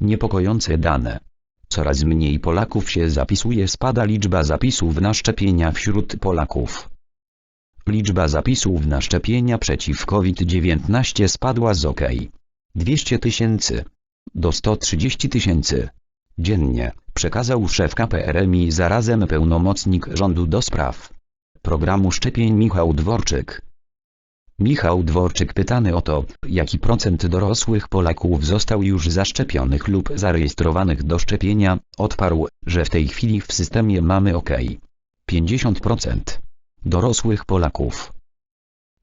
Niepokojące dane. Coraz mniej Polaków się zapisuje spada liczba zapisów na szczepienia wśród Polaków. Liczba zapisów na szczepienia przeciw COVID-19 spadła z OK. 200 tysięcy do 130 tysięcy dziennie, przekazał szef KPRM i zarazem pełnomocnik rządu do spraw programu szczepień Michał Dworczyk. Michał Dworczyk pytany o to, jaki procent dorosłych Polaków został już zaszczepionych lub zarejestrowanych do szczepienia, odparł, że w tej chwili w systemie mamy OK. 50% dorosłych Polaków.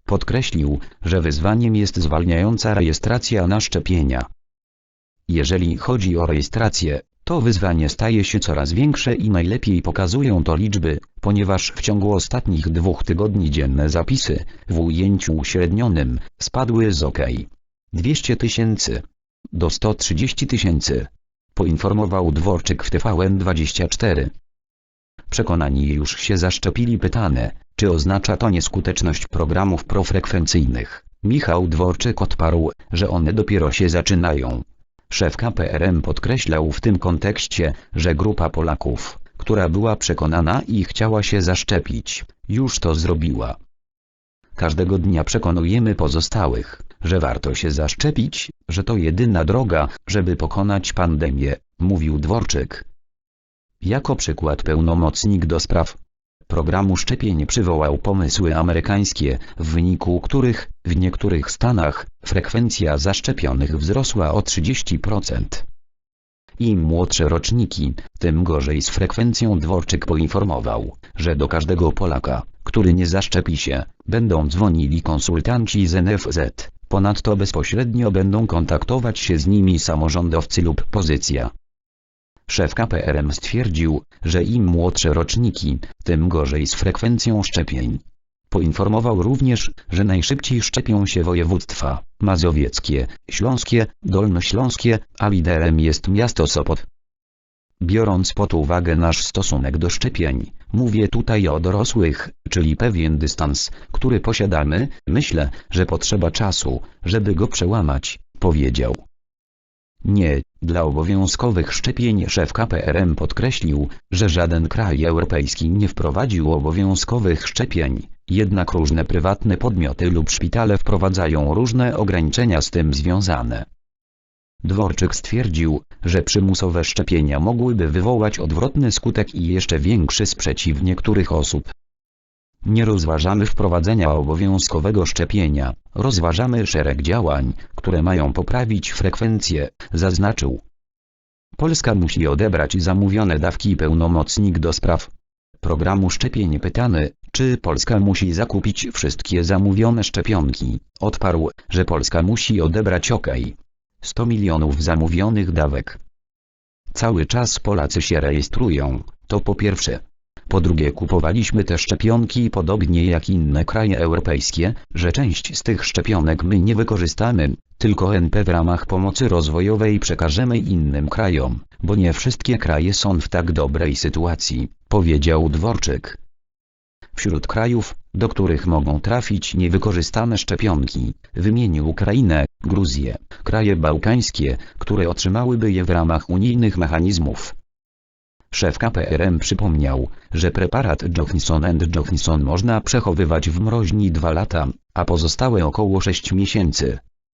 Podkreślił, że wyzwaniem jest zwalniająca rejestracja na szczepienia. Jeżeli chodzi o rejestrację, to wyzwanie staje się coraz większe i najlepiej pokazują to liczby, ponieważ w ciągu ostatnich dwóch tygodni dzienne zapisy, w ujęciu uśrednionym, spadły z OK. 200 tysięcy do 130 tysięcy. Poinformował Dworczyk w TVN24. Przekonani już się zaszczepili pytane, czy oznacza to nieskuteczność programów profrekwencyjnych. Michał Dworczyk odparł, że one dopiero się zaczynają. Szef KPRM podkreślał w tym kontekście, że grupa Polaków, która była przekonana i chciała się zaszczepić, już to zrobiła. Każdego dnia przekonujemy pozostałych, że warto się zaszczepić, że to jedyna droga, żeby pokonać pandemię, mówił Dworczyk. Jako przykład pełnomocnik do spraw programu szczepień przywołał pomysły amerykańskie, w wyniku których, w niektórych stanach, frekwencja zaszczepionych wzrosła o 30%. Im młodsze roczniki, tym gorzej z frekwencją Dworczyk poinformował, że do każdego Polaka, który nie zaszczepi się, będą dzwonili konsultanci z NFZ. Ponadto bezpośrednio będą kontaktować się z nimi samorządowcy lub pozycja. Szef KPRM stwierdził, że im młodsze roczniki, tym gorzej z frekwencją szczepień. Poinformował również, że najszybciej szczepią się województwa mazowieckie, śląskie, dolnośląskie, a liderem jest miasto Sopot. Biorąc pod uwagę nasz stosunek do szczepień, mówię tutaj o dorosłych, czyli pewien dystans, który posiadamy, myślę, że potrzeba czasu, żeby go przełamać, powiedział. Nie, dla obowiązkowych szczepień szef KPRM podkreślił, że żaden kraj europejski nie wprowadził obowiązkowych szczepień, jednak różne prywatne podmioty lub szpitale wprowadzają różne ograniczenia z tym związane. Dworczyk stwierdził, że przymusowe szczepienia mogłyby wywołać odwrotny skutek i jeszcze większy sprzeciw niektórych osób. Nie rozważamy wprowadzenia obowiązkowego szczepienia, rozważamy szereg działań, które mają poprawić frekwencję, zaznaczył. Polska musi odebrać zamówione dawki pełnomocnik do spraw programu szczepień pytany, czy Polska musi zakupić wszystkie zamówione szczepionki, odparł, że Polska musi odebrać ok. 100 milionów zamówionych dawek. Cały czas Polacy się rejestrują, to po pierwsze. Po drugie kupowaliśmy te szczepionki podobnie jak inne kraje europejskie, że część z tych szczepionek my nie wykorzystamy, tylko NP w ramach pomocy rozwojowej przekażemy innym krajom, bo nie wszystkie kraje są w tak dobrej sytuacji, powiedział Dworczyk. Wśród krajów, do których mogą trafić niewykorzystane szczepionki, wymienił Ukrainę, Gruzję, kraje bałkańskie, które otrzymałyby je w ramach unijnych mechanizmów. Szef KPRM przypomniał, że preparat Johnson Johnson można przechowywać w mroźni 2 lata, a pozostałe około 6 miesięcy.